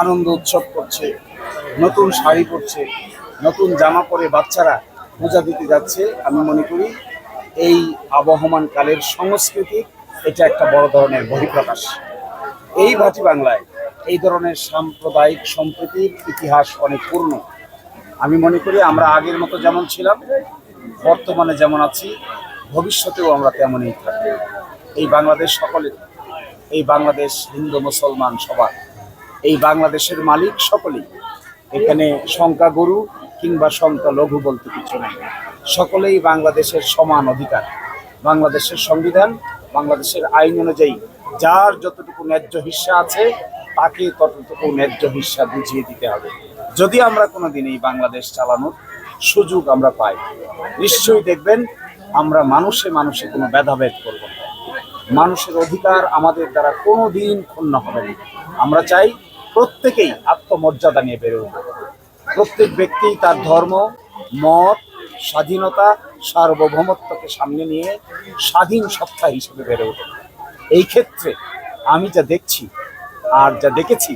আনন্দ উৎসব করছে, নতুন শাড়ি পরছে, নতুন জামা পরে বাচ্চারা পূজা দিতে যাচ্ছে। আমি মনে করি এই আবহমান কালের সংস্কৃতি, এটা একটা বড় ধরনের বহিঃপ্রকাশ। এই ভাটি বাংলায় এই ধরনের সাম্প্রদায়িক সম্প্রীতির ইতিহাস অনেক পূর্ণ আমি মনে করি আমরা আগের মতো যেমন ছিলাম, বর্তমানে যেমন আছি, ভবিষ্যতেও আমরা তেমনই থাকব। এই বাংলাদেশ সকলের, এই বাংলাদেশ হিন্দু মুসলমান সবার এই বাংলাদেশের মালিক সকলেই। এখানে সংখ্যা গরু কিংবা সংখ্যা লঘু বলতে কিছু নেই। সকলেই বাংলাদেশের সমান অধিকার। বাংলাদেশের সংবিধান, বাংলাদেশের আইন অনুযায়ী যার যতটুকু ন্যায্য হিস্সা আছে, তাকে ততটুকু ন্যায্য হিস্সা বুঝিয়ে দিতে হবে। যদি আমরা কোনোদিন এই বাংলাদেশ চালানোর সুযোগ আমরা পাই, নিশ্চয়ই দেখবেন আমরা মানুষে মানুষে কোনো ভেদাভেদ করব না। মানুষের অধিকার আমাদের দ্বারা কোনো দিন ক্ষুণ্ণ হবে না। আমরা চাই প্রত্যেকেই আত্মমর্যাদা নিয়ে বেড়ে উঠবে। প্রত্যেক ব্যক্তি তার ধর্ম, মত, স্বাধীনতা, সার্বভৌমত্বকে সামনে নিয়ে স্বাধীন সত্তা হিসেবে বেড়ে ওঠে এই ক্ষেত্রে আমি যা দেখছি আর যা দেখেছি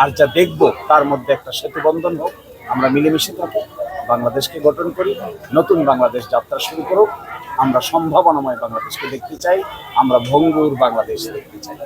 আর যা দেখব, তার মধ্যে একটা সেতুবন্ধন হোক, আমরা মিলেমিশে থাকি বাংলাদেশকে গঠন করি, নতুন বাংলাদেশ যাত্রা শুরু করুক, আমরা সম্ভাবনাময় বাংলাদেশকে দেখতে চাই, আমরা ভঙ্গুর বাংলাদেশ দেখতে চাই।